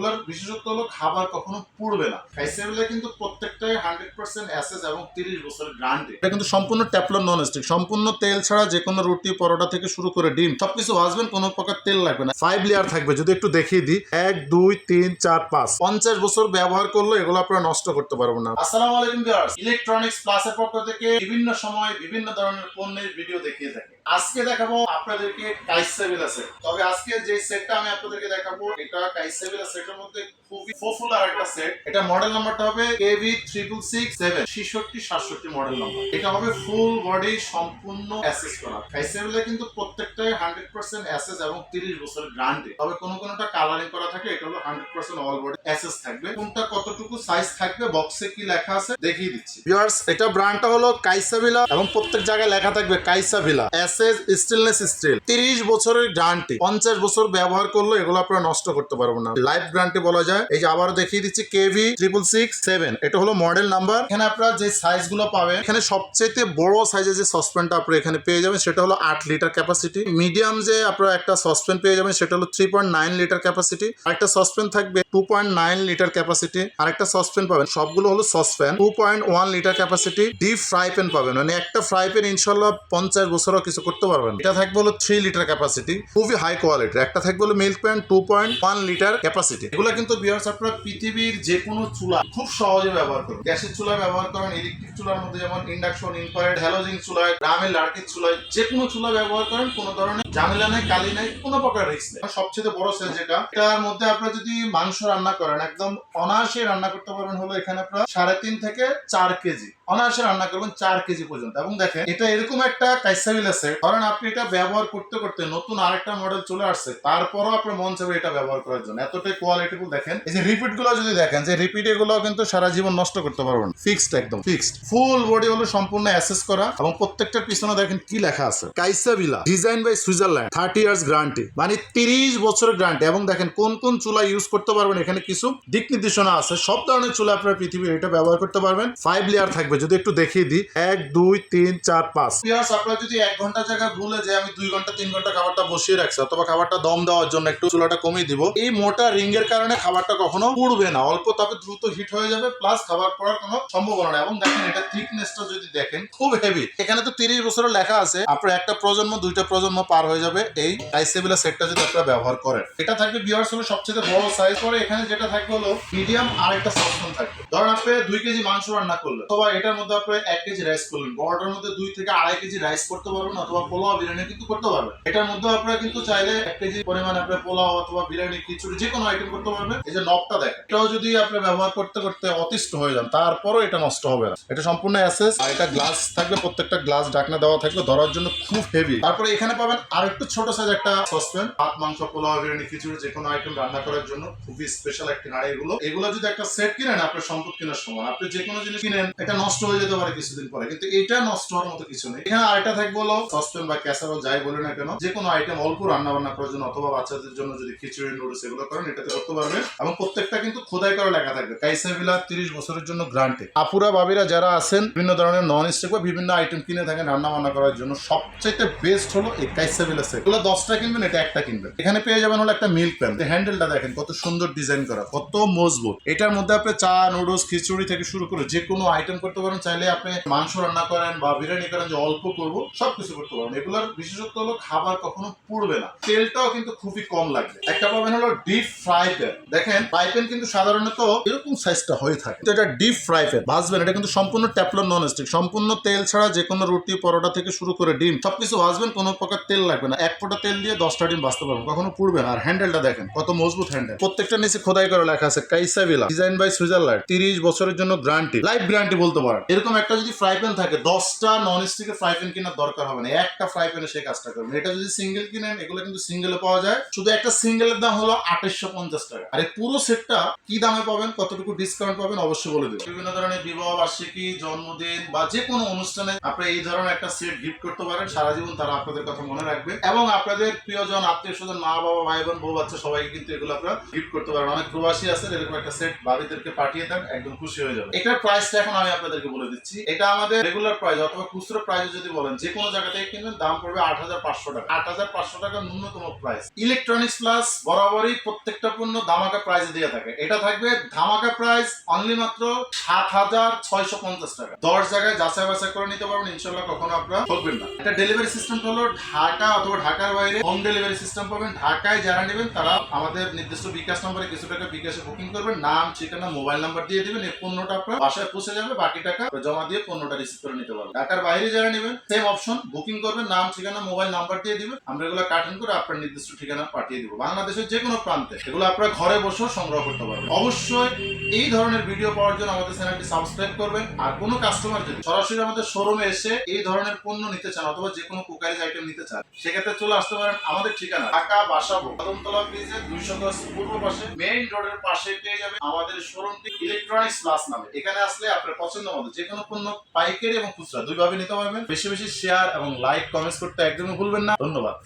এগুলোর বিশেষত্ব হলো খাবার কখনো পুড়বে না। কাইসাবিলা কিন্তু প্রত্যেকটাই হান্ড্রেড পার্সেন্ট অ্যাসেস এবং তিরিশ বছরের গ্রান্টি এটা কিন্তু সম্পূর্ণ ট্যাপলন নন স্টিক সম্পূর্ণ তেল ছাড়া যে কোনো রুটি, পরোটা থেকে শুরু করে ডিম, সবকিছু ভাজবেন কোনো প্রকার তেল লাগবে না। ফাইভ লেয়ার থাকবে। যদি একটু দেখিয়ে দিই, এক, দুই, তিন, চার, পাঁচ। পঞ্চাশ বছর ব্যবহার করলে এগুলো আপনারা নষ্ট করতে পারবেন না। আসসালামু আলাইকুম ইলেকট্রনিক্স প্লাসের পক্ষ থেকে বিভিন্ন সময় বিভিন্ন ধরনের পণ্যের ভিডিও দেখিয়ে থাকে। আজকে দেখাবো আপনাদেরকে কাইসাবিলা সেট তবে আজকে যে সেটটা আমি আপনাদেরকে দেখাবো, এটা কাইসাবিলা সেটের মধ্যে খুবই পপুলার একটা সেট এটা মডেল নাম্বারটা হবে কেভি ট্রিপল সিক্স সেভেন ছিষট্টি, সাতষট্টি মডেল নাম্বার এটা হবে ফুল বডি সম্পূর্ণ অ্যাসেস করা। কাইসাবিলা কিন্তু প্রত্যেকটাই হান্ড্রেড পার্সেন্ট অ্যাসেস এবং তিরিশ বছর গ্রান্টি তবে কোনো কোনোটা কালারিং করা থাকে, এটা হলো hundred percent all body assess থাকবে। কোনটা কতটুকু সাইজ থাকবে বক্সে কি লেখা আছে, দেখিয়ে দিচ্ছি। ভিউয়ার্স এটা ব্র্যান্ডটা হলো কাইসাবিলা এবং প্রত্যেক জায়গায় লেখা থাকবে কাইসাবিলা স্টেনলেস স্টিল তিরিশ বছরের পঞ্চাশ বছর ব্যবহার করলে এগুলো আপনারা নষ্ট করতে না। লাইফ বলা যায়। এই যে দেখিয়ে দিচ্ছি কেভি ট্রিপল সিক্স সেভেন এটা হলো মডেল নাম্বার এখানে আপনারা যে সাইজগুলো পাবেন, এখানে সবচেয়ে বড় সাইজের যে আপনারা এখানে পেয়ে যাবেন, সেটা হলো আট লিটার ক্যাপাসিটি মিডিয়াম যে আপনারা একটা সসপ্যান পেয়ে যাবেন, সেটা হলো three point nine litre capacity আরেকটা সসপ্যান থাকবে two point nine litre capacity আরেকটা সসপ্যান পাবেন, সবগুলো হলো saucepan two point one litre capacity deep fry pan পাবেন। মানে একটা ফ্রাই প্যান ইনশাল্লাহ পঞ্চাশ বছরও কিছু করতে পারবেন। এটা থাকবে হলো থ্রি লিটার ক্যাপাসিটি খুবই হাই কোয়ালিটি একটা থাকবে হলো milk pan two point one litre capacity এগুলো কিন্তু বিয়ার্স আপনারা পৃথিবীর যে কোনো চুলা খুব সহজে ব্যবহার করুন গ্যাসের চুলা ব্যবহার করেন ইলেকট্রিক চুলার মধ্যে যেমন ইন্ডাকশন ইনফ্রারেড হ্যালোজিন চুলায় গ্রামের লার্কির চুলায় যে কোনো চুলা ব্যবহার করেন, কোনো ধরনের ঝামেলা নাই, কালি নাই, কোনো প্রকার রিস্ক নেই। সবচেয়ে বড় সেল যেটা, এটার মধ্যে আপনারা যদি মাংস রান্না করেন, একদম অনায়াসে রান্না করতে পারবেন হলো এখানে আপনার সাড়ে তিন থেকে চার কেজি। অনায়াসে রান্না করবেন চার কেজি পর্যন্ত। এবং দেখেন, এটা এরকম একটা কাইসাবিল আছে। ধরেন আপনি এটা ব্যবহার করতে করতে নতুন আরেকটা মডেল চলে আসছে, তারপরও আপনার মন চাবে এটা ব্যবহার করার জন্য। এতটাই কোয়ালিটিফুল দেখেন। এই যে রিপিটগুলো যদি দেখেন, যে রিপিট এগুলো কিন্তু সারা জীবন নষ্ট করতে পারবেন ফিক্সড একদম ফিক্সড ফুল বডি হলো সম্পূর্ণ অ্যাসেস করা এবং প্রত্যেকটার পিছনে দেখেন কি লেখা আছে। কাইসাবিলা design by Switzerland thirty years guarantee মানে তিরিশ বছরের গ্যারান্টি এবং দেখেন, কোন কোন চুলা ইউজ করতে পারবেন, এখানে কিছু দিক নির্দেশনা আছে। সব ধরনের চুলা আপনার পৃথিবীর এটা ব্যবহার করতে পারবেন। ফাইভ লেয়ার থাকবে যদি একটু দেখিয়ে দিই, এক, দুই, তিন, চার, পাঁচ। আপনারা যদি এক ঘণ্টা জায়গায় ভুলে যে আমি দুই ঘণ্টা, তিন ঘণ্টা খাবারটা বসিয়ে রাখছি, অথবা খাবারটা দম দেওয়ার জন্য একটু চুলাটা কমিয়ে দিব। এই মোটা রিং এর কারণে খাবারটা কখনো পুড়বে না। অল্প তাপে দ্রুত হিট হয়ে যাবে প্লাস খাবার পড়ার কোনো সম্ভাবনা নেই। এবং দেখেন, এটা থিকনেসটা যদি দেখেন, খুব হেভি এখানে তো তিরিশ বছরের লেখা আছে, আপনার একটা প্রজন্ম, দুইটা প্রজন্ম পার হয়ে যাবে। এই আইসেবিলা সেটটা যদি আপনারা ব্যবহার করেন। এটা থাকবে বিয়ার্স হলো সবচেয়ে বড় সাইজ পরে এখানে যেটা থাকবে হলো মিডিয়াম আর একটা সসপ্যান থাকবে। ধরেন আপনি দুই কেজি মাংস রান্না করলেন, অথবা এটার মধ্যে আপনি এক কেজি রাইস করলেন, বড়টার মধ্যে দুই থেকে আড়াই কেজি রাইস করতে পারবেন, অথবা পোলাও, বিরিয়ানি কিন্তু করতে পারবেন। এটার মধ্যে আপনারা কিন্তু চাইলে এক কেজি পরিমাণ আপনার পোলাও অথবা বিরিয়ানি, খিচুড়ি, যে কোনো আইটেম করতে পারবেন। এই যে নবটা দেখেন, এটাও যদি আপনি ব্যবহার করতে করতে অতিষ্ঠ হয়ে যান, তারপরও এটা নষ্ট হবে না। এটা সম্পূর্ণ অ্যাসেস আর এটা গ্লাস থাকবে, প্রত্যেকটা গ্লাস ঢাকনা দেওয়া থাকবে ধরার জন্য খুব হেভি তারপরে এখানে পাবেন আর একটু ছোট সাইজ একটা সসপ্যান ভাত, মাংস, পোলাও, বিরিয়ানি, খিচুড়ি, যে কোনো আইটেম রান্না করার জন্য খুবই স্পেশাল একটি নাড়ি এগুলো এগুলো যদি একটা সেট কিনেন, আপনার সম্পদ কেনার সময় আপনি যে কোনো জিনিস কিনেন, এটা নষ্ট হয়ে যেতে পারে কিছুদিন পরে। কিন্তু এটা নষ্ট হওয়ার মতো কিছু নেই। এখানে আরেকটা থাকবে হলো সসপ্যান বা ক্যাসারো, যাই বলে না কেন যে কোনো আইটেম অল্প রান্না বান্না করার জন্য অথবা বাচ্চাদের জন্য যদি খিচুড়ি নুডলস এগুলো করেন, এটাতে করতে পারবেন। এবং প্রত্যেকটা কিন্তু খোদাই করা লেখা থাকবে। কাইসাভিলা তিরিশ বছরের জন্য গ্রান্টে আপুরা বাবিরা যারা আছেন, বিভিন্ন ধরনের নন স্টিক বা বিভিন্ন আইটেম কিনে থাকেন রান্না বান্না করার জন্য, সবচাইতে বেস্ট হলো এই কাইসাভিলা সেট এগুলো দশটা কিনবেন, এটা একটা কিনবেন। এখানে পেয়ে যাবেন হলো একটা মিল্ক প্যান হ্যান্ডেলটা দেখেন, কত সুন্দর ডিজাইন করা, কত মজবুত। এটার মধ্যে আপনি চা নুডলস খিচুড়ি থেকে শুরু করে যে কোনো আইটেম করতে পারেন, চাইলে আপনি মাংস রান্না করেন বা বিরিয়ানি করেন, যে অল্প করব, সবকিছু করতে পারেন। এগুলোর বিশেষত্ব হলো খাবার কখনো পুড়বে না। তেলটাও কিন্তু খুবই কম লাগবে। একটা পাবেন হলো ডিপ ফ্রাই প্যান দেখেন ফ্রাই প্যান কিন্তু সাধারণত এরকম সাইজটা হয়ে থাকে। তো এটা ডিপ ফ্রাই প্যান ভাজবেন, এটা কিন্তু সম্পূর্ণ ট্যাপলন নন স্টিক সম্পূর্ণ তেল ছাড়া যে কোনো রুটি, পরোটা থেকে শুরু করে ডিম, সবকিছু ভাজবেন, কোনো প্রকার তেল লাগবে না। এক ফোঁটা তেল দিয়ে দশটা ডিম ভাজতে পারবেন। কখনো পুড়বে না। আর হ্যান্ডেলটা দেখেন, কত মজবুত হ্যান্ডেল প্রত্যেকটা নিচে খোদাই করে লেখা আছে কাইসাভিলা ডিজাইন বাই সুইজারল্যান্ড। তিরিশ বছরের জন্য গ্যারান্টি লাইফ গ্যারান্টি বলতে পারেন। এরকম একটা যদি ফ্রাই প্যান থাকে, দশটা নন স্টিকের ফ্রাই প্যান কেনার দরকার হবে না। একটা ফ্রাই প্যানে সেই কাজটা করবেন এটা যদি সিঙ্গেল কিনেন, এগুলো কিন্তু সিঙ্গেলে পাওয়া যায়। শুধু একটা সিঙ্গেলের দাম হলো আঠাশশো পঞ্চাশ টাকা। আর পুরো সেটটা কি দামে পাবেন, কতটুকু ডিসকাউন্ট পাবেন, অবশ্যই বলে দেবেন। বিভিন্ন ধরনের বিবাহ, বার্ষিকী, জন্মদিন বা যে কোনো অনুষ্ঠানে আপনি এই ধরনের একটা সেট গিফট করতে পারেন। সারা জীবন তারা আপনাদের কথা মনে রাখবে। এবং আপনাদের প্রিয়জন আত্মীয় স্বজন মা বাবা ভাই বোন বউ বাচ্চা সবাইকে কিন্তু এগুলো আপনারা গিফট করতে পারেন। অনেক প্রবাসী আছেন, এরকম একটা সেট বাড়িদেরকে পাঠিয়ে দেন। একদম খুশি হয়ে যাবে। এটার প্রাইসটা এখন আমি আপনাদেরকে বলে দিচ্ছি। এটা আমাদের রেগুলার প্রাইস অথবা খুচরো প্রাইস যদি বলেন যে কোনো জায়গা থেকে কিনবেন, দাম পড়বে আট হাজার পাঁচশো টাকা। আট হাজার পাঁচশো টাকা ন্যূনতম প্রাইস ইলেকট্রনিক্স প্লাস বরাবরই প্রত্যেকটা পণ্য ধামাকা প্রাইস দিয়ে থাকে। এটা থাকবে ধামাকা প্রাইস অনলি মাত্র সাত হাজার ছয়শো পঞ্চাশ টাকা। দশ জায়গায় যাচাই বাছাই করে নিতে পারবেন ইনশাল্লাহ কখনো আপনারা ঠকবেন না। এটা ডেলিভারি সিস্টেম হলো ঢাকা অথবা ঢাকার বাইরে হোম ডেলিভারি সিস্টেম পাবেন। ঢাকায় যারা নেবেন, তারা আমাদের নির্দিষ্ট বিকাশ নম্বরে কিছু টাকা বিকাশে বুকিং করবেন। নাম, ঠিকানা মোবাইল নাম্বার দিয়ে দিবেন, এই পণ্যটা আপনার বাসায় পৌঁছে যাবে, বাকি টাকা জমা দিয়ে পণ্যটা রিসিভ করে নিতে পারবেন। ঢাকার বাইরে যারা নেবেন সেম অপশন বুকিং করবেন, নাম, ঠিকানা মোবাইল নাম্বার দিয়ে দিবেন, আমরা এগুলো কাটিং করে আপনার নির্দিষ্ট ঠিকানা পাঠিয়ে দিব। বাংলাদেশের যে কোনো প্রান্তে এগুলো আপনারা ঘরে বসেও সংগ্রহ করতে পারবেন। অবশ্যই এই ধরনের ভিডিও পাওয়ার জন্য আমাদের চ্যানেলটি সাবস্ক্রাইব করবেন, আর কোনো কাস্টমার যদি সরাসরি আমাদের শোরুমে এসে এই ধরনের পণ্য নিতে চান, অথবা যে কোনো কুকারিজ আইটেম নিতে চান, সেক্ষেত্রে চলে আসতে পারেন আমাদের ঠিকানা, ঢাকা বাসাবো কদমতলা ব্রিজের দুইশো দশ পূর্ব পাশে মেইন রোডের পাশে পেয়ে যাবে আমাদের শোরুমটি ইলেকট্রনিক্স প্লাস নামে। এখানে আসলে আপনার পছন্দ মতো যে কোনো পণ্য, পাইকারি এবং খুচরা, দুইভাবে নিতে পারবেন। বেশি বেশি শেয়ার এবং লাইক কমেন্টস করতে একদমই ভুলবেন না। ধন্যবাদ।